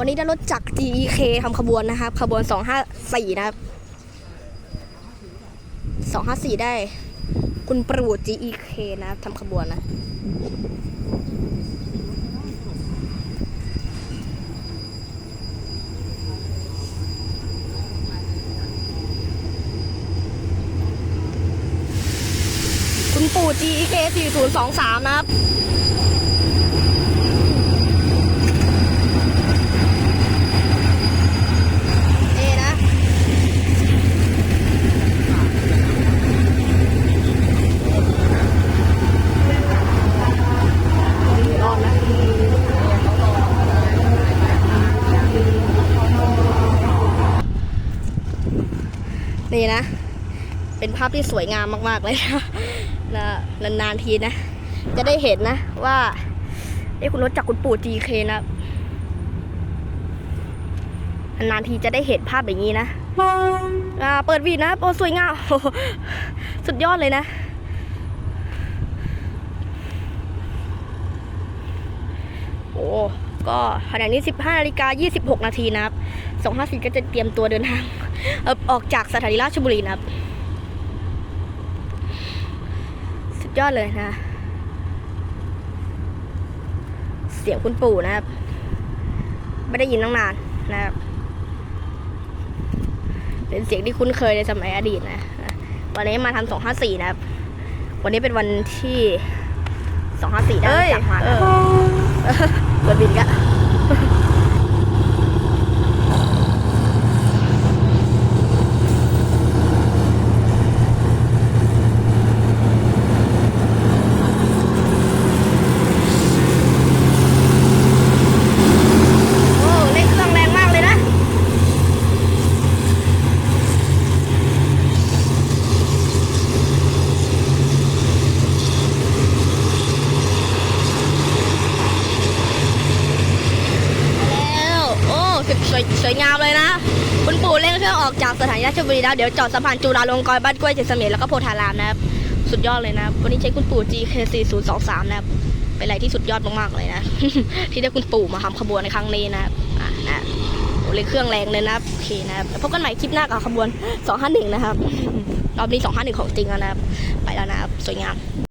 วันนี้ได้รถจาก GEK ทำขบวนนะครับ ขบวน 254 นะครับ 254 ได้ คุณประวุฒิ GEK นะทำขบวนนะคุณปู่ GEK 4023 นะครับ นี่นะ รอดนะ นี่นะ เป็นภาพที่สวยงามมากๆเลยนะนะนานๆทีนะ จะได้เห็นนะว่าไอ้คุณรถจากคุณปู่ GK นะนานๆทีจะได้เห็นภาพอย่างนี้นะอ่าเปิดวีดนะโอ้สวยงามสุดยอดเลยนะ โอ้ ก็ขณะนี้ 15นาฬิกา26 นาทีนะครับ254ก็จะเตรียมตัวเดินทางเอ่อออกจากสถานีราชบุรีนะครับ สุดยอดเลยนะ เสียงคุณปู่นะครับ ไม่ได้ยินตั้งนานนะครับ เป็นเสียงที่คุ้นเคยในสมัยอดีตนะนะวันนี้มาทำ254 นะครับ วันนี้เป็นวันที่254ได้จากมา นะ เปิดบินกะโอ้เล่นเครื่องแรงมากเลยนะ แล้วโอ้ส วยสวยงามเลยนะ คุณปู่เร่งเครื่องออกจากสถานีราชบุรีแล้วเดี๋ยวจอดสะพานจุฬาลงกรณ์บ้านกล้วยเจ็ดเสมแล้วก็โพธารามนะครับ สุดยอดเลยนะ วันนี้ใช้คุณปู่ GK4023 นะครับ เป็นอะไรที่สุดยอดมากๆเลยนะ ที่ได้คุณปู่มาทำขบวนในครั้งนี้นะครับอ่นะเลยเครื่องแรงเลยนะครับโอเคนะครับแล้วพบกันใหม่คลิปหน้ากับขบวน251นะครับรอบนี้251ของจริงแล้วนะครับ ไปแล้วนะครับ สวยงาม